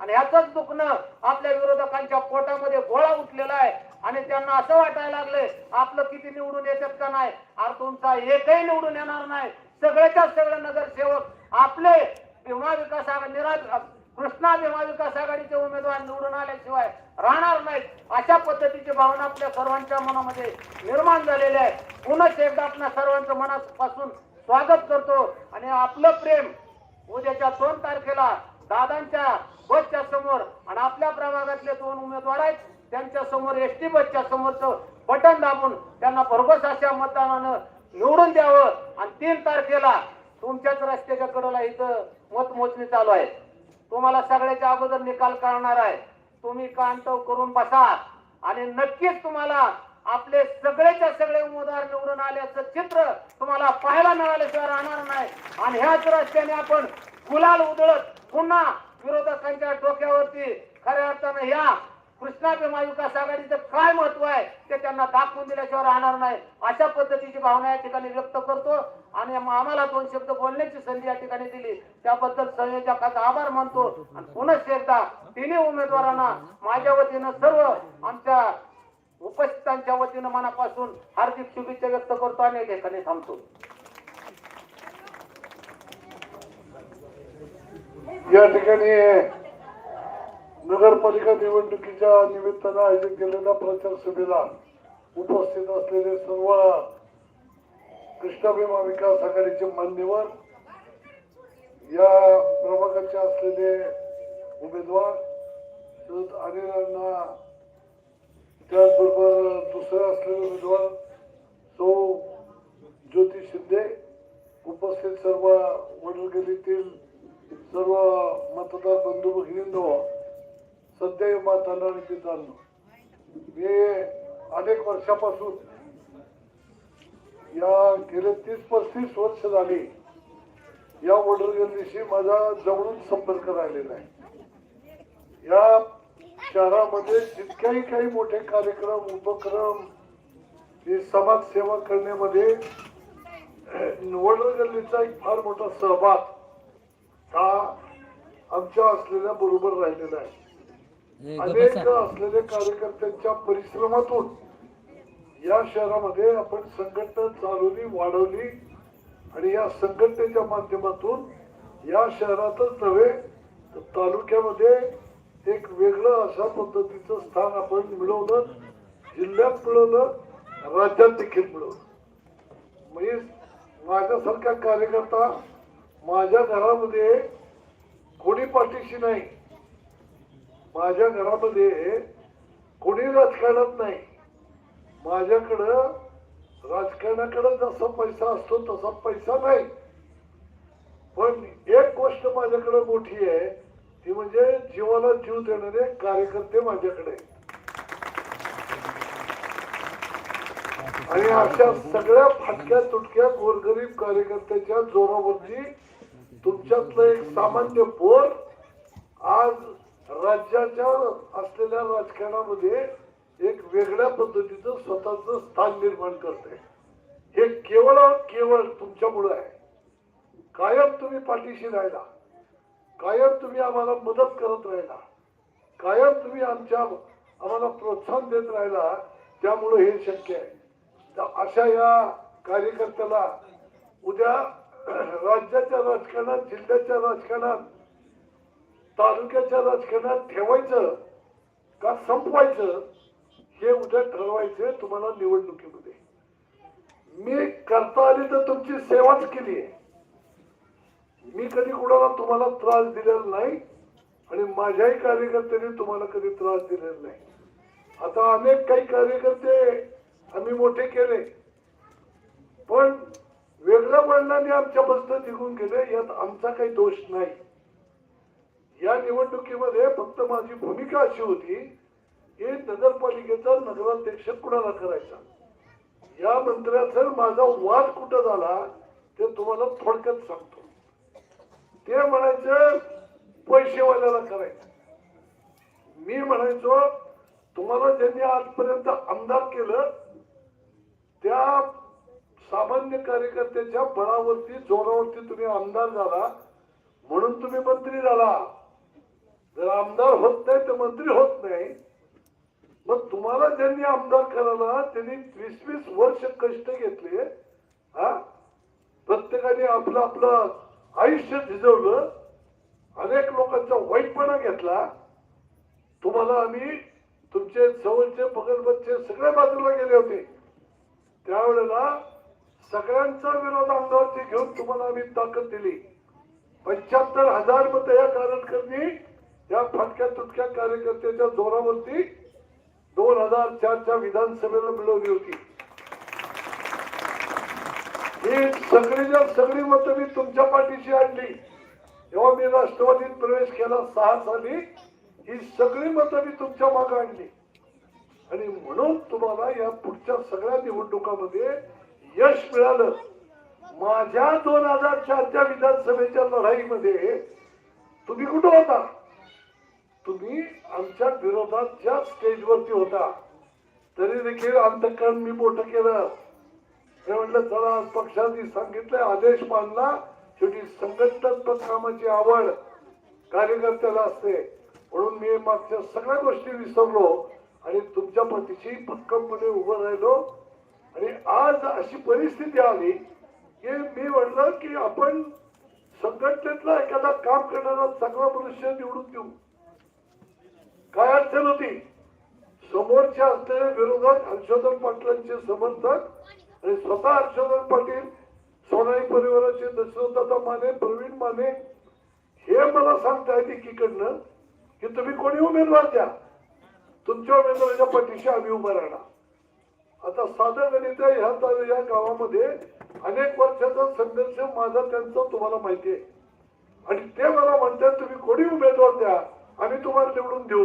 आणि ह्याच दुखणं आपल्या विरोधकांच्या पोटामध्ये गोळा उठलेला आहे. आणि त्यांना असं वाटायला लागले आपलं किती निवडून येतात का नाही? अरे तुमचा एकही निवडून येणार नाही. सगळ्याच्या सगळे नगरसेवक आपले भीमा विकास आघाडी निराज कृष्णा भीमा विकास आघाडीचे उमेदवार निवडून आल्याशिवाय राहणार नाहीत. अशा पद्धतीची भावना आपल्या सर्वांच्या मनामध्ये निर्माण झालेली आहे. पुनच एकदा आपल्या सर्वांचं मनापासून स्वागत करतो. आणि आपलं प्रेम उद्याच्या दोन तारखेला दादांच्या बसच्या समोर आणि आपल्या प्रभागातले दोन उमेदवार आहेत त्यांच्यासमोर एस टी बसच्या समोरचं बटन दाबून त्यांना भरघोस अशा मतदानानं निवडून द्यावं. आणि तीन तारखेला तुमच्याच रस्त्याच्या कडेला इथं मतमोजणी चालू आहे. तुम्हाला सगळ्याच्या अगोदर निकाल करणार आहे. तुम्ही कांतव करून बसा. आणि नक्कीच तुम्हाला आपले सगळेच्या सगळे उमेदवार निवडून आल्याचं चित्र तुम्हाला पाहायला मिळाल्याशिवाय राहणार नाही. आणि ह्याच रस्त्याने आपण गुलाल उधळत पुन्हा विरोधकांच्या डोक्यावरती खऱ्या अर्थानं ह्या कृष्णा भीमा विकास आघाडीचं काय महत्त्व आहे ते त्यांना दाखवून दिल्याशिवाय राहणार नाही. अशा पद्धतीची भावना या ठिकाणी व्यक्त करतो आणि आम्हाला दोन शब्द बोलण्याची संधी या ठिकाणी दिली. त्याबद्दल संयोजकाचा आभार मानतो. आणि एकदा तिन्ही उमेदवारांना माझ्या वतीनं सर्व आमच्या उपस्थितांच्या वतीनं मनापासून हार्दिक शुभेच्छा व्यक्त करतो आणि ठिकाणी थांबतो. या ठिकाणी नगरपालिका निवडणुकीच्या निमित्तानं आयोजित केलेल्या प्रचार सभेला उपस्थित असलेले सर्व कृष्णा भीमा विकास आघाडीचे मान्यवर या प्रभागाचे असलेले उमेदवार अनिलांना त्याचबरोबर दुसरे असलेले उमेदवार सौ ज्योती शिंदे उपस्थित सर्व वडीलगिरीतील सर्व मतदार बंधू भगिनींनो सध्या मातांना पितांनो मी अनेक वर्षापासून या गेले तीस पस्तीस वर्ष झाली या वडीलगिरीशी माझा जवळून संपर्क राहिलेला आहे. या शहरामध्ये जितक्याही काही मोठे कार्यक्रम उपक्रम हे समाजसेवा करण्यामध्ये वडीलगिरीचा एक फार मोठा सहभाग हा आमच्या असलेल्या बरोबर राहिलेला आहे अनेक. असलेल्या कार्यकर्त्यांच्या परिश्रमातून या शहरामध्ये आपण संघटना चालवली वाढवली आणि या संघटनेच्या माध्यमातून या शहरातच नव्हे तर तालुक्यामध्ये एक वेगळं अशा पद्धतीचं स्थान आपण मिळवलं जिल्ह्यात मिळवलं राज्यात देखील मिळवलं म्हणजे माझ्यासारखा कार्यकर्ता माझ्या घरामध्ये कोणी पाठीशी नाही. माझ्या घरामध्ये कोणी राजकारणात नाही. माझ्याकडं राजकारणाकडे जसा पैसा असतो तसा पैसा नाही. पण एक गोष्ट माझ्याकडे मोठी आहे ती म्हणजे जीवाला जीव देणारे कार्यकर्ते माझ्याकडे आहेत. आणि अशा सगळ्या फाटक्या तुटक्या गोरगरीब कार्यकर्त्याच्या जोरावरती तुमच्यातलं एक सामान्य पोर आज राज्याच्या असलेल्या राजकारणामध्ये एक वेगळ्या पद्धतीचं स्वतःच स्थान निर्माण करते हे केवळ केवळ तुमच्यामुळे आहे. कायम तुम्ही पाठीशी राहिला. कायम तुम्ही आम्हाला मदत करत राहिला. कायम तुम्ही आमच्या आम्हाला प्रोत्साहन देत राहिला. त्यामुळे हे शक्य आहे. तर अशा या कार्यकर्त्याला उद्या राज्याच्या राजकारणात जिल्ह्याच्या राजकारणात तालुक्याच्या राजकारणात ठेवायचं का संपवायचं हे उद्या ठरवायचं तुम्हाला निवडणुकीमध्ये. मी करता आली तर तुमची सेवाच केली आहे. मी कधी कुणाला तुम्हाला त्रास दिलेला नाही आणि माझ्याही कार्यकर्त्यांनी तुम्हाला कधी त्रास दिलेला नाही. आता अनेक काही कार्यकर्ते आम्ही मोठे केले. पण वेगळ्या वडिलांनी आमच्या बसनं निघून गेले यात आमचा काही दोष नाही. या निवडणुकीमध्ये फक्त माझी भूमिका अशी होती की नगरपालिकेचा नगराध्यक्ष कुणाला करायचा? या मंत्र्याचा माझा वाद कुठं झाला ते तुम्हाला थोडक्यात सांगतो. ते म्हणायचं पैसेवाल्याला करायचं. मी म्हणायचो तुम्हाला ज्यांनी आजपर्यंत आमदार केलं त्या सामान्य कार्यकर्त्याच्या बळावरती जोरावरती तुम्ही आमदार झाला म्हणून तुम्ही मंत्री झाला. जर आमदार होत नाही तर मंत्री होत नाही. मग तुम्हाला ज्यांनी आमदार करायला त्यांनी वीस वीस वर्ष कष्ट घेतले हा? प्रत्येकाने आपलं आपलं आयुष्य झिजवलं अनेक लोकांचा वाईटपणा घेतला. तुम्हाला आम्ही तुमचे जवळचे बगलबच्चे सगळ्या बाजूला गेले होते. त्यावेळेला सगळ्यांचा विरोध अंगावरती घेऊन तुम्हाला आम्ही ताकद दिली. पंच्याहत्तर हजार मत या कार्यकर्त्यांनी या फटक्या तुटक्या कार्यकर्त्याच्या जोरावरती दोन हजार चारच्या विधानसभेला मिळवली होती. ही सगळीच्या सगळी मतं मी तुमच्या पाठीशी आणली जेव्हा मी राष्ट्रवादीत प्रवेश केला सहा साली ही सगळी मतं मी तुमच्या मागे आणली. आणि म्हणून तुम्हाला या पुढच्या सगळ्या निवडणुकामध्ये यश मिळालं. माझ्या दोन हजार चारच्या विधानसभेच्या लढाईमध्ये तुम्ही कुठं होता? तुम्ही आमच्या विरोधात ज्या स्टेजवरती होता तरी देखील अंतकरण मी मोठं केलं. मी म्हटलं चला आज पक्षाने सांगितलं आदेश मानला शेवटी संघटनात्मक कामाची आवड कार्यकर्त्याला असते. म्हणून मी मागच्या सगळ्या गोष्टी विसरलो. आणि तुमच्या पाठीशी भक्कमपणे उभं राहिलो. आणि आज अशी परिस्थिती आली की मी म्हणलं की आपण संघटनेतला एखादा काम करणारा चांगला मनुष्य निवडून देऊ. काय अडचण होती? समोरच्या असलेल्या विरोधात हर्षवर्धन पाटलांचे समर्थक आणि स्वतः हर्षवर्धन पाटील सोनाई परिवाराचे दशरथदादा माने प्रवीण माने हे मला सांगतायत एकीकडनं की तुम्ही कोणी उमेदवार द्या? तुमच्या उमेदवाराच्या पाठीशी आम्ही उभं राहणार. आता साधं ह्या ता- या गावामध्ये अनेक वर्षाचा संघर्ष माझा त्यांचा तुम्हाला माहिती आहे. आणि ते मला म्हणतात तुम्ही कोणी उमेदवार द्या आम्ही तुम्हाला निवडून देऊ.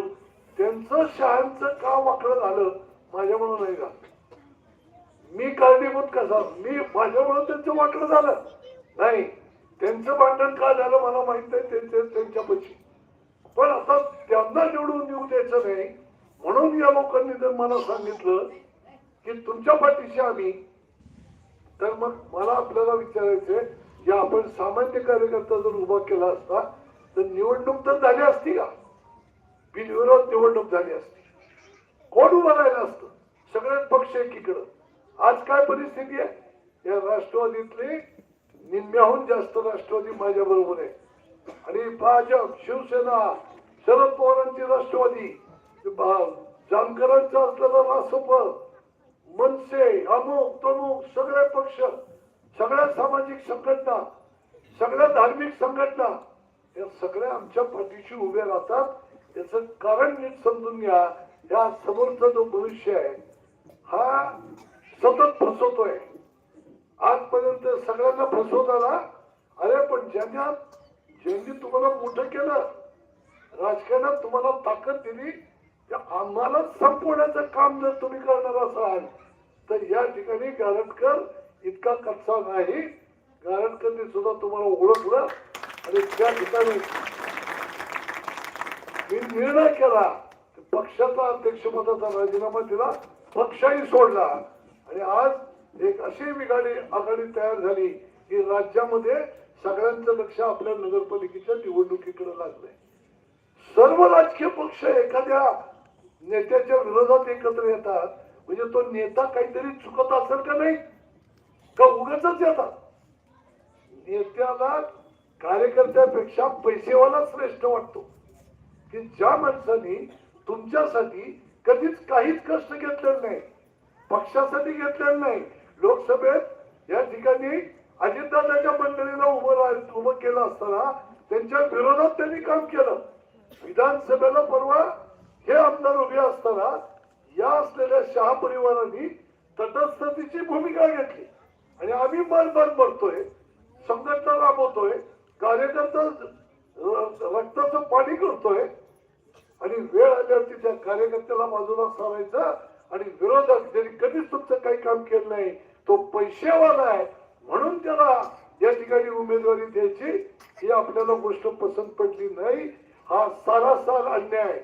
त्यांचं शहांचं का वाकडं झालं माझ्यामुळं नाही झालं. मी कारणीभूत कसा? मी माझ्यामुळं त्यांचं वाकडं झालं. नाही त्यांचं भांडण का झालं मला माहीत आहे त्यांच्या त्यांच्यापाशी. पण आता त्यांना निवडून देऊ द्यायचं नाही म्हणून या लोकांनी जर मला सांगितलं की तुमच्या पाठीशी आम्ही तर मग मला आपल्याला विचारायचंय की आपण सामान्य कार्यकर्ता जर उभा केला असता तर निवडणूक तर झाली असती का? बिनविरोध निवडणूक झाली असती. कोण उभं राहिलं असतं? सगळे पक्ष एकीकडं. आज काय परिस्थिती आहे? या राष्ट्रवादीतले निम्म्याहून जास्त राष्ट्रवादी माझ्या बरोबर आहे आणि भाजप शिवसेना शरद पवारांची राष्ट्रवादी बा- जानकरांचं असलेलं रासप मनसे अमुक तमुक सगळे पक्ष सगळ्या सामाजिक संघटना सगळ्या धार्मिक संघटना या सगळ्या आमच्या पाठीशी उभे राहतात. याचं कारण नीट समजून घ्या. या समोरचा जो भविष्य आहे हा सतत फसवतोय. आजपर्यंत सगळ्यांना फसवत आला अरे पण ज्यांना ज्यांनी तुम्हाला मोठं केलं राजकारणात तुम्हाला ताकद दिली आम्हाला संपवण्याचं काम जर तुम्ही करणार असाल तर या ठिकाणी गारटकर इतका कच्चा नाही. गारटकरने सुद्धा तुम्हाला ओळखलं आणि त्या ठिकाणी मी निर्णय केला पक्षाचा अध्यक्षपदाचा राजीनामा दिला पक्षही सोडला. आणि आज एक अशी बिघाडी आघाडी तयार झाली की राज्यामध्ये सगळ्यांचं लक्ष आपल्या नगरपालिकेच्या निवडणुकीकडे लागलंय. सर्व राजकीय पक्ष एखाद्या नेत्याच्या विरोधात एकत्र येतात. म्हणजे तो नेता काहीतरी चुकत असेल का नाही? का उगाच येतात? नेत्याला कार्यकर्त्यापेक्षा पैसेवाला श्रेष्ठ वाटतो. की ज्या माणसाने तुमच्यासाठी कधीच काहीच कष्ट घेतलेलं नाही पक्षासाठी घेतलेलं नाही लोकसभेत या ठिकाणी अजितदादाच्या मंडळीला उभं उभं केलं असताना त्यांच्या विरोधात त्यांनी काम केलं. विधानसभेला परवा हे आमदार उभे असताना या असलेल्या शहा परिवारांनी तटस्थतेची भूमिका घेतली. आणि आम्ही मन मन मरतोय संघटना राबवतोय कार्यकर्ता रक्ताचं पाणी करतोय आणि वेळ आल्यावरती त्या कार्यकर्त्याला बाजूला सारायचं आणि विरोधक ज्यांनी कधीच तुमचं काही काम केलं नाही. तो पैसेवाला आहे म्हणून त्याला या ठिकाणी उमेदवारी द्यायची ही आपल्याला गोष्ट पसंत पडली नाही. हा सारासार अन्याय.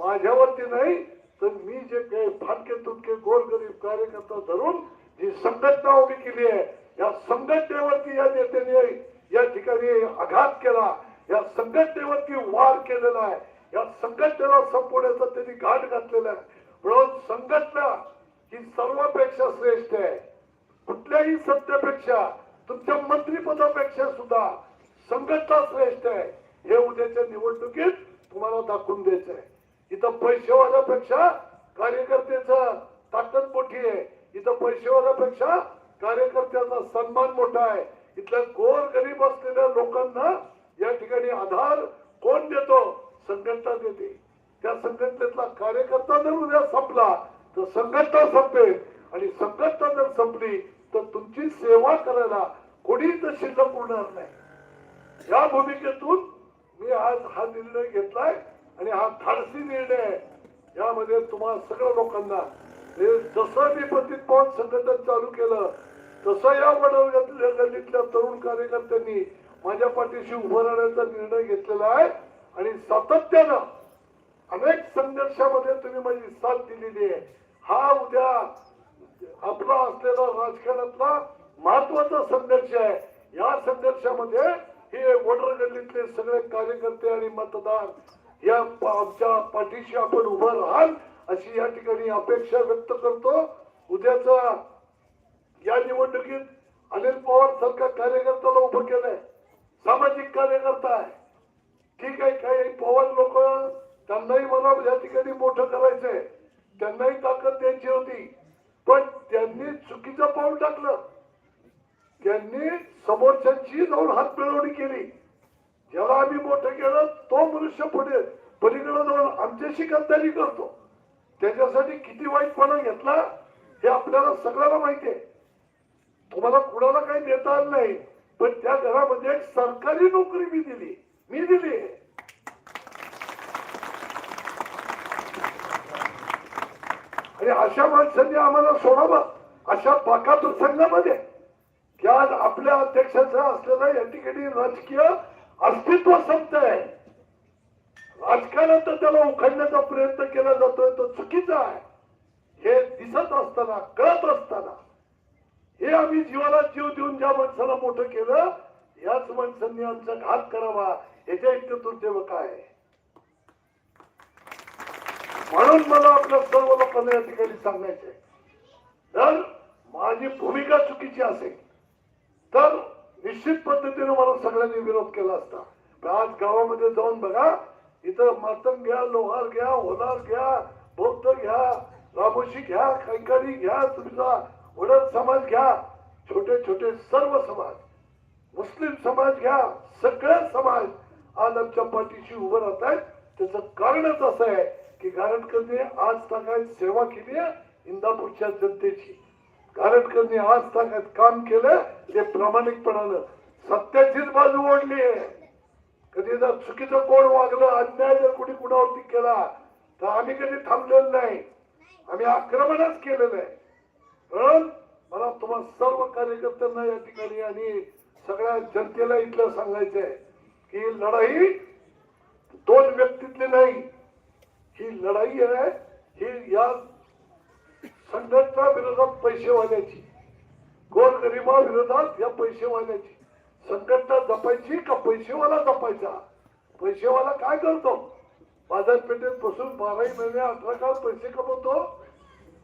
माझ्यावरती नाही तर मी जे काही फाटके तुटके गोरगरीब कार्यकर्ता धरून जी संघटना उभी केली आहे या संघटनेवरती या नेत्याने या ठिकाणी आघात केला या संघटनेवरती वार केलेला आहे या संघटनेला संपवण्याचा त्यांनी घाट घातलेला आहे. म्हणून संघटना ही सर्वापेक्षा श्रेष्ठ आहे. कुठल्याही सत्तेपेक्षा तुमच्या मंत्रिपदापेक्षा सुद्धा संघटना श्रेष्ठ आहे. हे उद्याच्या निवडणुकीत तुम्हाला दाखवून द्यायचं आहे. इथं पैसेवाल्यापेक्षा कार्यकर्त्याचा ताकद मोठी आहे. इथं पैसेवाल्यापेक्षा कार्यकर्त्याचा सन्मान मोठा आहे. इथल्या गोर गरीब असलेल्या लोकांना या ठिकाणी आधार कोण देतो? संघटना देते. त्या संघटनेतला कार्यकर्ता जर उद्या संपला तर संघटना संपेल. आणि संघटना जर संपली तर तुमची सेवा करायला कोणी तर शिल्लक उरणार नाही. या भूमिकेतून मी आज हा निर्णय घेतलाय. आणि हा धाडसी निर्णय यामध्ये तुम्हाला सगळ्या लोकांना हे जसं मी पतित संघटन चालू केलं तसं या वडवल्या गल्लीतल्या तरुण कार्यकर्त्यांनी माझ्या पाठीशी उभं राहण्याचा निर्णय घेतलेला आहे. आणि सातत्यानं अनेक संघर्षामध्ये तुम्ही माझी साथ दिलेली आहे. हा उद्या आपला असलेला राजकारणातला महत्त्वाचा संघर्ष आहे. या संघर्षामध्ये हे वडर गल्लीतले सगळे कार्यकर्ते आणि मतदार या आमच्या पाठीशी आपण उभं राहाल अशी या ठिकाणी अपेक्षा व्यक्त करतो. उद्याचा या निवडणुकीत अनिल पवार सारखा कार्यकर्त्याला उभं केलंय. सामाजिक कार्यकर्ता आहे. ठीक आहे काही पवार लोक त्यांनाही मला या ठिकाणी मोठं करायचंय. त्यांनाही ताकद द्यायची होती. पण त्यांनी चुकीचं पाऊल टाकलं. त्यांनी समोरच्यांची जाऊन हात मिळवणी केली. ज्याला आम्ही मोठं केलं तो मनुष्य पुढे पलीकडे जाऊन आमच्याशी गद्दारी करतो. त्याच्यासाठी किती वाईटपणा घेतला हे आपल्याला सगळ्याला माहिती आहे. तुम्हाला कुणाला काही देता आलं नाही पण त्या घरामध्ये एक सरकारी नोकरी मी दिली. मी दिली. आणि अशा माणसांनी आम्हाला सोडावं अशा पाका प्रसंगामध्ये की आज आपल्या अध्यक्षाचा असलेला या ठिकाणी राजकीय अस्तित्व संपत आहे राजकारणात त्याला उखडण्याचा प्रयत्न केला जातोय तो चुकीचा आहे. हे दिसत असताना कळत असताना हे आम्ही जीवाला जीव देऊन ज्या माणसाला मोठं केलं याच माणसांनी आमचा घात करावा याच्या इतकं दुर्दैव काय आहे? म्हणून मला आपल्या सर्व लोकांना या ठिकाणी सांगायचंय. जर माझी भूमिका चुकीची असेल तर निश्चित पद्धतीने मला सगळ्यांनी विरोध केला असता. पण आज गावामध्ये जाऊन बघा इथं मातंग घ्या लोहार घ्या होलार घ्या बौद्ध घ्या रामोशी घ्या कैकाडी घ्या तुमचा वडद समाज घ्या छोटे छोटे सर्व समाज मुस्लिम समाज घ्या सगळे समाज आज आमच्या पाठीशी उभं राहत आहेत. त्याचं कारणच असं आहे की गारटकरने आज सकाळी सेवा केली आहे इंदापूरच्या जनतेची. गारटकरने आज ताकद काम केलं ते प्रामाणिकपणानं. सत्याचीच बाजू ओढली आहे. कधी जर चुकीचं कोण वागलं अन्याय जर कुणी कुणावरती केला तर आम्ही कधी थांबलेलो नाही. आम्ही आक्रमणच केलेलं आहे. म्हणून मला तुम्हा सर्व कार्यकर्त्यांना या ठिकाणी आणि सगळ्या जनतेला इथलं सांगायचं आहे की लढाई दोन व्यक्तीतली नाही. ही लढाई आहे ही या संघटना विरोधात पैसेवाल्याची गोरगरिबा विरोधात या पैसेवाल्याची संघटना जपायची का पैसेवाला जपायचा? पैसेवाला काय करतो? बाजारपेठेत बसून बाराही महिने अठरा काळ पैसे कमवतो.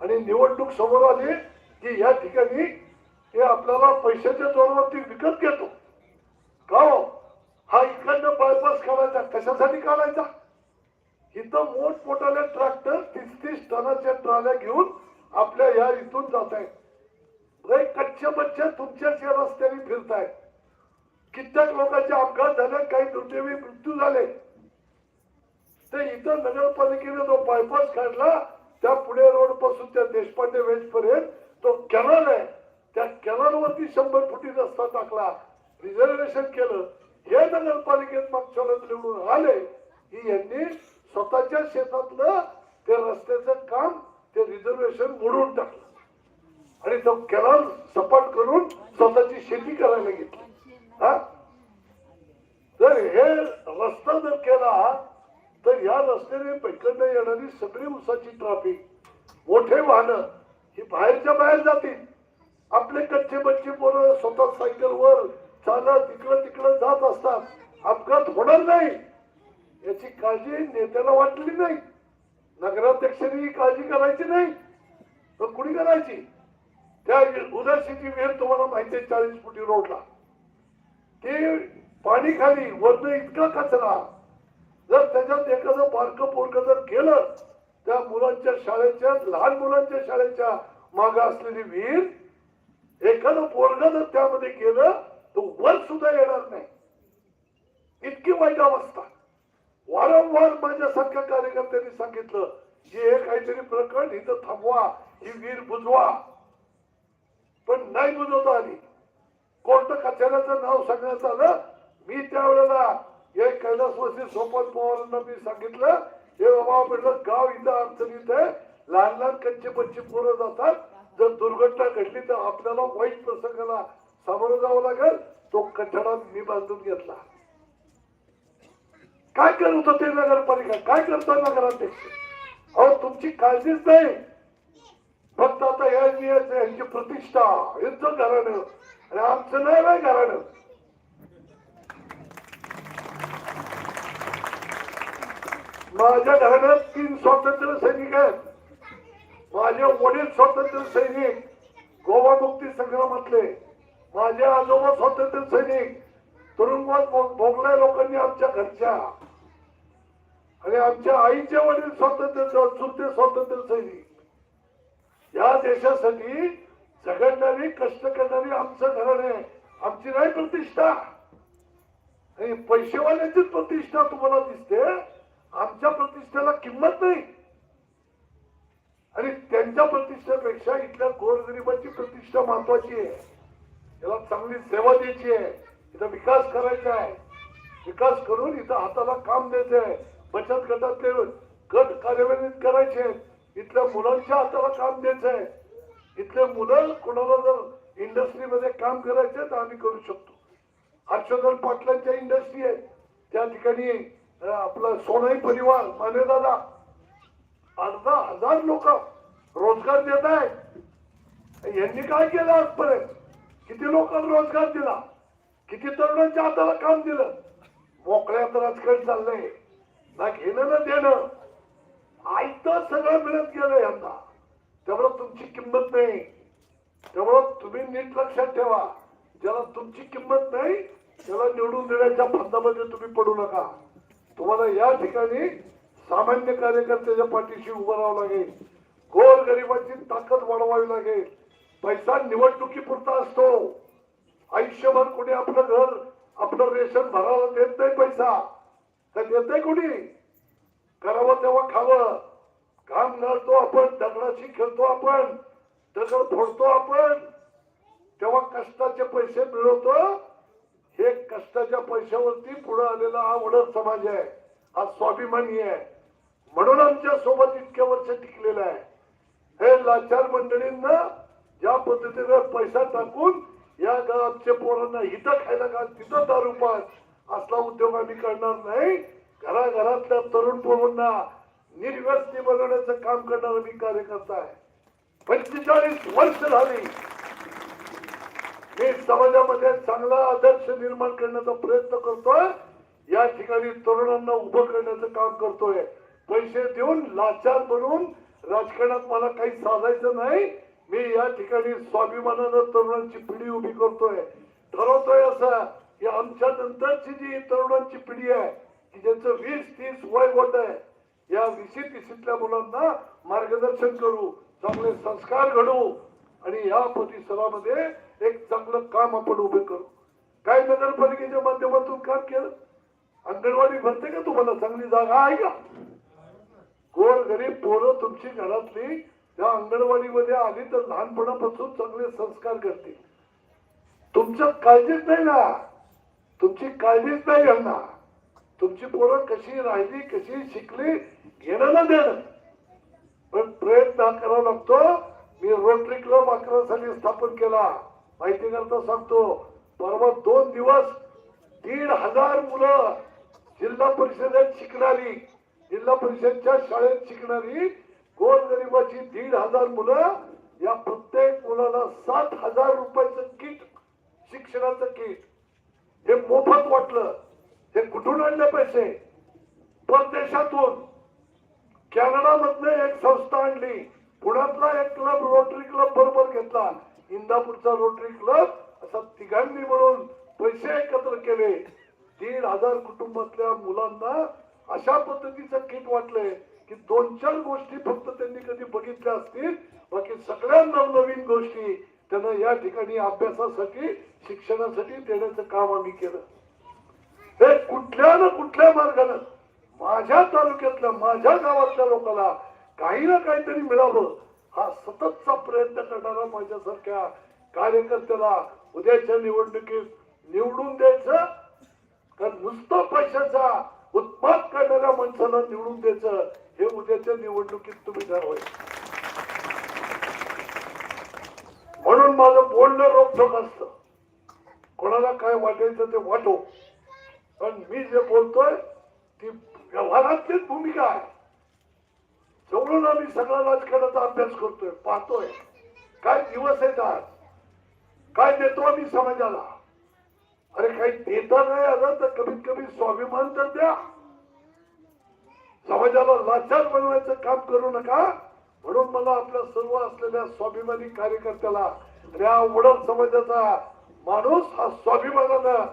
आणि निवडणूक समोर आली की या ठिकाणी हे आपल्याला पैशाच्या जोरावरती विकत घेतो. का हो? हा इकडनं बायपास काढायचा कशासाठी काढायचा? इथं मोठमोठाले ट्रॅक्टर तीस तीस टनाच्या ट्रॉल्या घेऊन आपल्या या इथून जात आहेत. म्हणजे लय कच्चे बच्चे तुमच्याच या रस्त्याने फिरतायत कित्येक लोकांचे अपघात झाले काही दुर्दैवी मृत्यू झाले. ते इथं नगरपालिकेने जो बायपास काढला त्या पुणे रोडपासून त्या देशपांडे वेज पर्यंत तो कॅनल आहे. त्या कॅनल वरती शंभर फुटी रस्ता टाकला. रिझर्वेशन केलं. हे नगरपालिकेत मागच्या निवडून आले. ही यांनी स्वतःच्या शेतातलं ते रस्त्याचं काम ते रिझर्वेशन मोडून टाकलं. आणि तो कॅनल सपाट करून स्वतःची शेती करायला घेतली. हा? जर हे रस्ता जर केला तर या रस्त्याने पैकडनं येणारी सगळी उसाची ट्रॅफिक मोठे वाहन ही बाहेरच्या बाहेर जातील. आपले कच्चे बच्चे पोरं स्वतः सायकलवर चालत तिकडं तिकडं जात असतात. अपघात होणार नाही. याची काळजी नेत्याला वाटली नाही. नगराध्यक्षांनी काळजी करायची नाही तर कुणी करायची? त्या उदासीची वेळ तुम्हाला माहिती आहे चाळीस फुटी रोडला. ते पाणी खाली वरनं इतका कचरा. जर त्याच्यात एखादं बारकं पोरकं जर केलं त्या मुलांच्या शाळेच्या लहान मुलांच्या शाळेच्या मागे असलेली विहीर एखादं पोरग जर त्यामध्ये गेलं तर वर सुद्धा येणार नाही. इतकी वाईट अवस्था. वारंवार माझ्यासारख्या कार्यकर्त्यांनी सांगितलं की हे काहीतरी प्रकरण इथं थांबवा ही वीर बुजवा. पण नाही बुजवता आली. कोर्ट कचऱ्याचं नाव सांगण्यात आलं. मी त्यावेळेला हे कैलासवासी सोपान पवारांना मी सांगितलं हे बाबा म्हटलं गाव इथं अडचणीत आहे. लहान लहान कच्चे पच्चे पोरं जातात. जर दुर्घटना घडली तर आपल्याला वाईट प्रसंगाला सामोरं जावं लागेल. तो कठडा मी बांधून घेतला. काय करत होते नगरपालिका? काय करता नगराध्यक्ष? अहो तुमची काळजीच नाही. फक्त आता या यांची प्रतिष्ठा यांचं घराणं. आणि आमचं नाही नाही घराणं. माझ्या घराण्यात तीन स्वातंत्र्य सैनिक आहेत. माझे वडील स्वातंत्र्य सैनिक गोवा मुक्ती संग्रामातले. माझे आजोबा स्वातंत्र्य सैनिक तुरुंगात भोगल्या लोकांनी आमच्या घरच्या. आणि आमच्या आईचे वडील स्वातंत्र्य चुलते स्वातंत्र्य सैनिक या देशासाठी झगडणारी कष्ट करणारी आमचं घराणे आमची नाही प्रतिष्ठा. आणि पैसेवाल्यांचीच प्रतिष्ठा तुम्हाला दिसते. आमच्या प्रतिष्ठेला किंमत नाही. आणि त्यांच्या प्रतिष्ठेपेक्षा इथल्या गोरगरिबाची प्रतिष्ठा महत्वाची आहे. याला चांगली सेवा द्यायची आहे. इथं विकास करायचा आहे. विकास करून इथं हाताला काम द्यायचं आहे. बचत गटातले गट कार्यान्वित करायचे. इथल्या मुलांच्या हाताला काम द्यायचं आहे इथले मुलं कोणाला जर इंडस्ट्रीमध्ये काम करायचे तर आम्ही करू शकतो. हर्षवर्धन पाटलांच्या इंडस्ट्री आहे. त्या ठिकाणी आपला सोनाई परिवार माने दादा अर्धा हजार लोक रोजगार देत आहेत. यांनी काय केलं आजपर्यंत? किती लोकांना रोजगार दिला? किती तरुणांच्या हाताला काम दिलं? मोकळ्यात राजकारण चाललंय. ना घेणं ना देणं. आयतं सगळं मिळत गेलं यांना. त्यामुळं तुमची किंमत नाही. त्यामुळं तुम्ही नीट लक्षात ठेवा. ज्याला तुमची किंमत नाही त्याला निवडून देण्याच्या फंदामध्ये तुम्ही पडू नका. तुम्हाला या ठिकाणी सामान्य कार्यकर्त्याच्या पाठीशी उभं राहावं लागेल. गोर गरिबांची ताकद वाढवावी लागेल. पैसा निवडणुकीपुरता असतो. आयुष्यभर कोणी आपलं घर आपलं रेशन भरायला देत नाही पैसा. तर देत नाही कोणी? करावं तेव्हा खावं. काम घालतो आपण दगडाशी खेळतो आपण दगड फोडतो आपण. तेव्हा कष्टाचे पैसे मिळवतो. हे कष्टाच्या पैशावरती पुढे आलेला हा वडद समाज आहे. हा स्वाभिमानी आहे. म्हणून आमच्यासोबत इतके वर्ष टिकलेला आहे. हे लाचार मंडळींना ज्या पद्धतीने पैसा टाकून या गावचे पोरांना इथं खायला घाल तिथं दारू पास असला उद्योग आम्ही करणार नाही. घराघरातल्या तरुण पोरांना निर्व्यस्ती बनवण्याचं काम करणारा मी कार्यकर्ता आहे. पंचेचाळीस वर्ष झाली. मी समाजामध्ये चांगला आदर्श निर्माण करण्याचा प्रयत्न करतोय. या ठिकाणी तरुणांना उभं करण्याचं काम करतोय. पैसे देऊन लाचार बनवून राजकारणात मला काही साधायचं नाही. मी या ठिकाणी स्वाभिमानानं तरुणांची पिढी उभी करतोय. ठरवतोय असं हे आमच्या नंतरची जी तरुणांची पिढी आहे की ज्यांचं वीस तीस वय होत आहे या विशी तिशीतल्या मुलांना मार्गदर्शन करू चांगले संस्कार घडवू आणि या परिसरामध्ये एक चांगलं काम आपण उभे करू. काय नगरपालिकेच्या माध्यमातून काम केलं? अंगणवाडी भरते का तुम्हाला? चांगली जागा आहे का? गोर गरीब पोरं तुमची घरातली त्या अंगणवाडीमध्ये आली तर लहानपणापासून चांगले संस्कार करतील. तुमच्या काळजीच नाही ना. तुमची काळजीच नाही यांना तुमची पोरं कशी राहिली कशी शिकली घेणं ना देणं. पण प्रयत्न करावा लागतो. मी रोटरी क्लब अकरासाठी स्थापन केला. माहिती करता सांगतो. परवा दोन दिवस दीड हजार मुलं जिल्हा परिषदेत शिकणारी जिल्हा परिषदच्या शाळेत शिकणारी गोरगरिबाची दीड हजार मुलं या प्रत्येक मुलाला सात हजार रुपयाचं किट शिक्षणाचं किट. हे मोफत वाटलं. हे कुठून आणले पैसे? परदेशातून. मधले एक संस्था आणली. पुण्यातला एक क्लब रोटरी क्लब बरोबर घेतला. इंदापूरचा रोटरी क्लब असा तिघांनी मिळून पैसे एकत्र केले. दीड हजार कुटुंबातल्या मुलांना अशा पद्धतीचं किट वाटलंय की दोन चार गोष्टी फक्त त्यांनी कधी बघितल्या असतील. बाकी सगळ्या नवनवीन गोष्टी त्यानं या ठिकाणी अभ्यासासाठी शिक्षणासाठी देण्याचं काम आम्ही केलं. हे कुठल्या ना कुठल्या मार्गानं माझ्या तालुक्यातल्या माझ्या गावातल्या लोकांना काही ना काहीतरी मिळावं हा सततचा प्रयत्न करणारा माझ्यासारख्या कार्यकर्त्याला उद्याच्या निवडणुकीत निवडून द्यायचं का नुसतं पैशाचा उत्पाद करणाऱ्या माणसाला निवडून द्यायचं हे उद्याच्या निवडणुकीत तुम्ही ठरवायचं म्हणून माझं बोलणं रोखोक असतं कोणाला काय वाटायचं ते वाटो. पण मी जे बोलतोय ती व्यवहारातलीच भूमिका आहे. जवळून आम्ही सगळा राजकारणाचा अभ्यास करतोय पाहतोय. काय दिवस आहेत आज? काय देतो आम्ही समाजाला? अरे काही देता नाही आलं तर कमीत कमी स्वाभिमान तर द्या. समाजाला लाचार बनवायचं काम करू नका. म्हणून मला आपल्या सर्व असलेल्या स्वाभिमानी कार्यकर्त्याला आणि हा वडल समाजाचा माणूस हा स्वाभिमानानं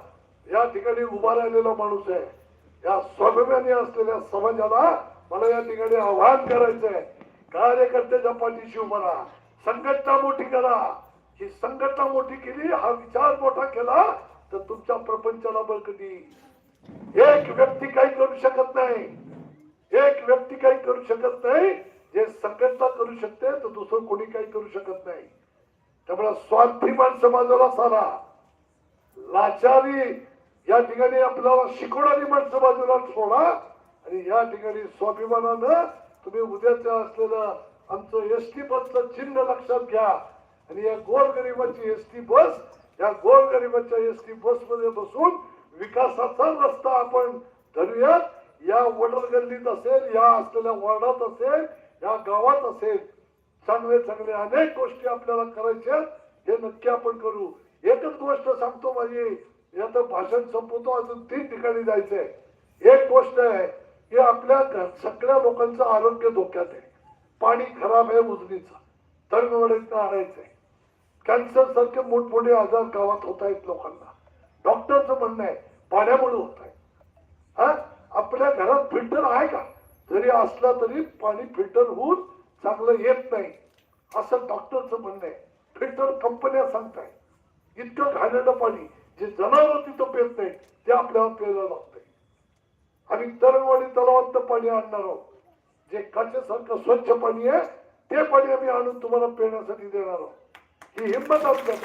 या ठिकाणी उभा राहिलेला माणूस आहे. या स्वाभिमानी असलेल्या समाजाला मला या ठिकाणी आवाहन करायचंय. कार्यकर्त्याच्या पाठीशी उभा राहा. संघटना मोठी करा. ही संघटना मोठी केली हा विचार मोठा केला तर तुमच्या प्रपंचाला बळकटी. एक व्यक्ती काही करू शकत नाही. एक व्यक्ती काही करू शकत नाही. जे संघटना करू शकते तर दुसरं कोणी काही करू शकत नाही. त्यामुळे स्वाभिमान समाजाला सारा. लाचारी या ठिकाणी आपल्याला शिकवणारी माणसं बाजूला सोडा आणि या ठिकाणी स्वाभिमानानं तुम्ही उद्याचं असलेलं आमचं एस टी बसचं चिन्ह लक्षात घ्या. आणि या गोरगरिबाची एस टी बस या गोरगरिबाच्या एस टी बसमध्ये बसून विकासाचा रस्ता आपण धरूयात. या वडर गल्लीत असेल या असलेल्या वॉर्डात असेल या गावात असेल चांगले चांगले अनेक गोष्टी आपल्याला करायच्या हे नक्की आपण करू. एकच गोष्ट सांगतो माझी याचं भाषण संपवतो अजून तीन ठिकाणी जायचंय. एक गोष्ट आहे की आपल्या सगळ्या लोकांचं आरोग्य धोक्यात आहे. पाणी खराब आहे उजनीचं. तळमळीतनं आणायचंय. कॅन्सर सारखे मोठमोठे आजार गावात होत आहेत लोकांना. डॉक्टरचं म्हणणं आहे पाण्यामुळे होत आहे. हा? आपल्या घरात फिल्टर आहे का? जरी असला तरी पाणी फिल्टर होऊन चांगलं येत नाही. असं डॉक्टरचं म्हणणं आहे. फिल्टर कंपन्या सांगताय. इतकं घाणेरडं पाणी जे जनावर तिथं पेरत नाही ते आपल्याला प्यायला लागतंय. आम्ही तरणवाडी तलावात पाणी आणणार आहोत. जे काचेसारखं स्वच्छ पाणी आहे ते पाणी आम्ही आणून तुम्हाला पिण्यासाठी देणार आहोत. ही हिंमत आपल्या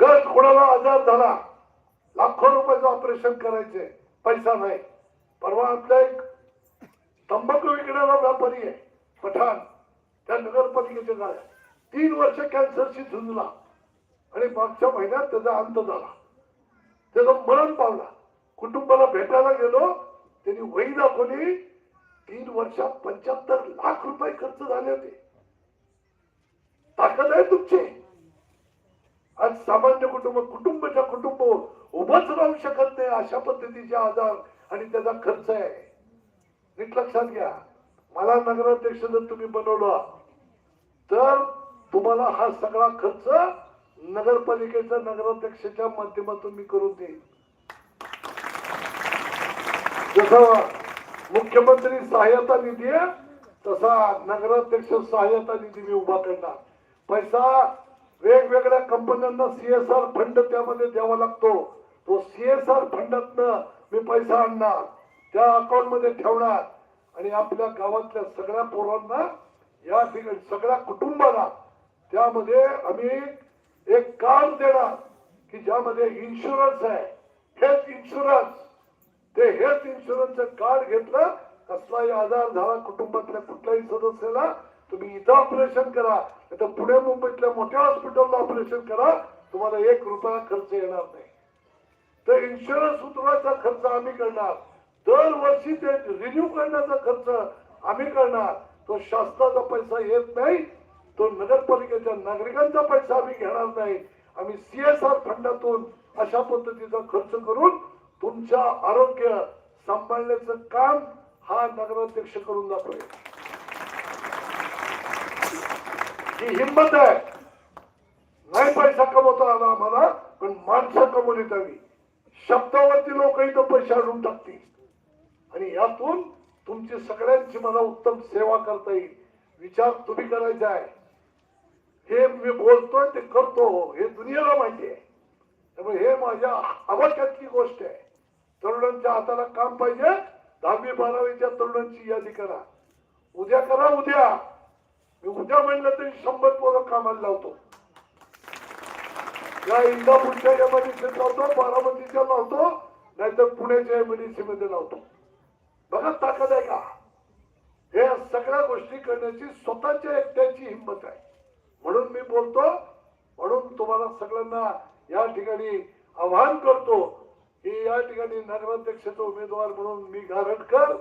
गट कोणाला आजार झाला लाखो रुपयाचं ऑपरेशन करायचे पैसा नाही. परवा आपल्या एक तंबाखू विकणारा व्यापारी आहे पठाण. त्या नगरपालिकेच्या गाड्या. तीन वर्ष कॅन्सरशी झुंजला. आणि मागच्या महिन्यात त्याचा अंत झाला. त्याचं मरण पावला. कुटुंबाला भेटायला गेलो. त्यांनी वही दाखवली. तीन वर्षात पंच्याहत्तर लाख रुपये खर्च झाले होते. ताकद आहे तुमची. आज सामान्य कुटुंब कुटुंबाच्या कुटुंब उभंच राहू शकत नाही अशा पद्धतीचे आजार आणि त्याचा खर्च आहे. नीट लक्षात घ्या. मला नगराध्यक्ष जर तुम्ही बनवला तर तुम्हाला हा सगळा खर्च नगरपालिकेच्या नगराध्यक्षाच्या माध्यमातून मी करून देईन. जसा मुख्यमंत्री सहाय्यता निधी आहे तसा नगराध्यक्ष सहाय्यता निधी मी उभा करणार. पैसा वेगवेगळ्या कंपन्यांना सीएसआर फंड त्यामध्ये द्यावा लागतो. तो सीएसआर फंडातनं मी पैसा आणणार. त्या अकाउंटमध्ये ठेवणार. आणि आपल्या गावातल्या सगळ्या पोरांना या ठिकाणी सगळ्या कुटुंबाला त्यामध्ये आम्ही एक कार्ड देणार की ज्यामध्ये इन्शुरन्स आहे. हेल्थ इन्शुरन्स ते हेल्थ इन्शुरन्सचं कार्ड घेतलं कसलाही आजार झाला कुटुंबातल्या कुठल्याही सदस्याला तुम्ही इथं ऑपरेशन करा. तर पुणे मुंबईतल्या मोठ्या हॉस्पिटलला ऑपरेशन करा. तुम्हाला एक रुपया खर्च येणार नाही. तर इन्शुरन्स उतरवायचा खर्च आम्ही करणार. दरवर्षी ते रिन्यू करण्याचा खर्च आम्ही करणार. तो शासनाचा पैसा येत नाही तो नगरपालिकेच्या नागरिकांचा पैसा आम्ही घेणार नाही. आम्ही सीएसआर फंडातून अशा पद्धतीचा खर्च करून तुमच्या आरोग्य सांभाळण्याचं काम हा नगराध्यक्ष करून दाखवेल. ही हिंमत आहे. नाही पैसा कमवता आला आम्हाला पण माणसं कमवली हवी शब्दावरती लोक इथं पैसे आणून टाकतील. आणि यातून तुमची सगळ्यांची मला उत्तम सेवा करता येईल. विचार तुम्ही करायचा आहे. हे मी बोलतोय ते करतो. हे दुनियेला माहिती आहे. त्यामुळे हे माझ्या आवडत्याची गोष्ट आहे. तरुणांच्या हाताला काम पाहिजे. दहावी बारावीच्या तरुणांची यादी करा. उद्या करा उद्या. मी उद्या म्हणलं तरी शंभर पोरं कामाला लावतो. या इंदापूरच्या एमआयडीसीत लावतो बारामतीच्या लावतो नाहीतर पुण्याच्या एमआयडीसी मध्ये लावतो. बघा ताकद आहे का हे सगळ्या गोष्टी करण्याची स्वतःच्या एकट्याची हिंमत आहे. म्हणून मी बोलतो म्हणून तुम्हाला सगळ्यांना या ठिकाणी आवाहन करतो की या ठिकाणी नगराध्यक्षाचा उमेदवार म्हणून मी गारटकर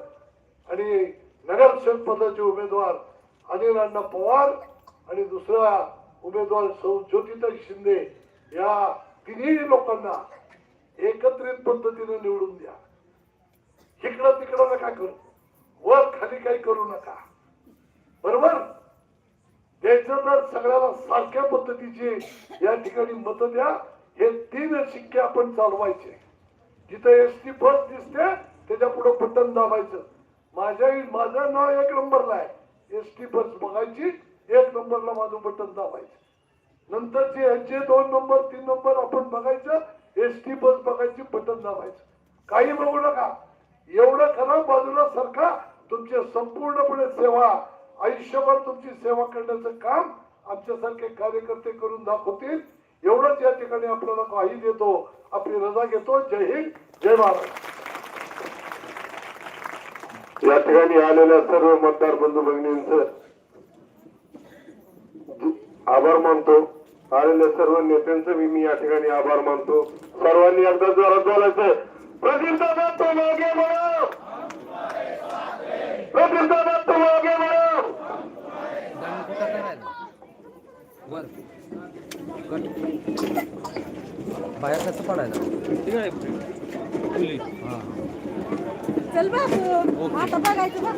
आणि नगरसेवक पदाचे उमेदवार अनिल अण्णा पवार आणि दुसरा उमेदवार सौ ज्योतिताई शिंदे या तिन्ही लोकांना एकत्रित पद्धतीने निवडून द्या. इकडं तिकडं नका करू. वर खाली काही करू नका. बरोबर? त्याचं जर सगळ्याला सारख्या पद्धतीचे या ठिकाणी मत द्या. हे तीन शिक्के आपण चालवायचे. जिथं एस टी बस दिसते त्याच्या पुढे बटन दाबायचं. माझ्या माझं नाव एक नंबरला आहे. एस टी बस बघायची एक नंबरला माझं बटन दाबायचं. नंतरचे यांचे दोन नंबर तीन नंबर आपण बघायचं एस टी बस बघायची बटन दाबायचं. काही बघू नका. एवढं करा बाजूला सरका तुमची संपूर्णपणे सेवा आयुष्यभर तुमची सेवा करण्याचं काम आमच्यासारखे कार्यकर्ते करून दाखवतील. एवढंच या ठिकाणी आपल्याला काही देतो आपली रजा घेतो. जय हिंद जय महाराज या ठिकाणी आलेल्या सर्व मतदार बंधू भगिनींच आभार मानतो. आलेल्या सर्व नेत्यांचं मी मी या ठिकाणी आभार मानतो. सर्वांनी एकदा जोरात बोलायचं प्रतिष्ठा तो मागे म्हणो प्रतिष्ठा तो मागे म्हणो वर. कट. बाहेर कसं पडायला हां. चल बाबू आता बघायचं बघ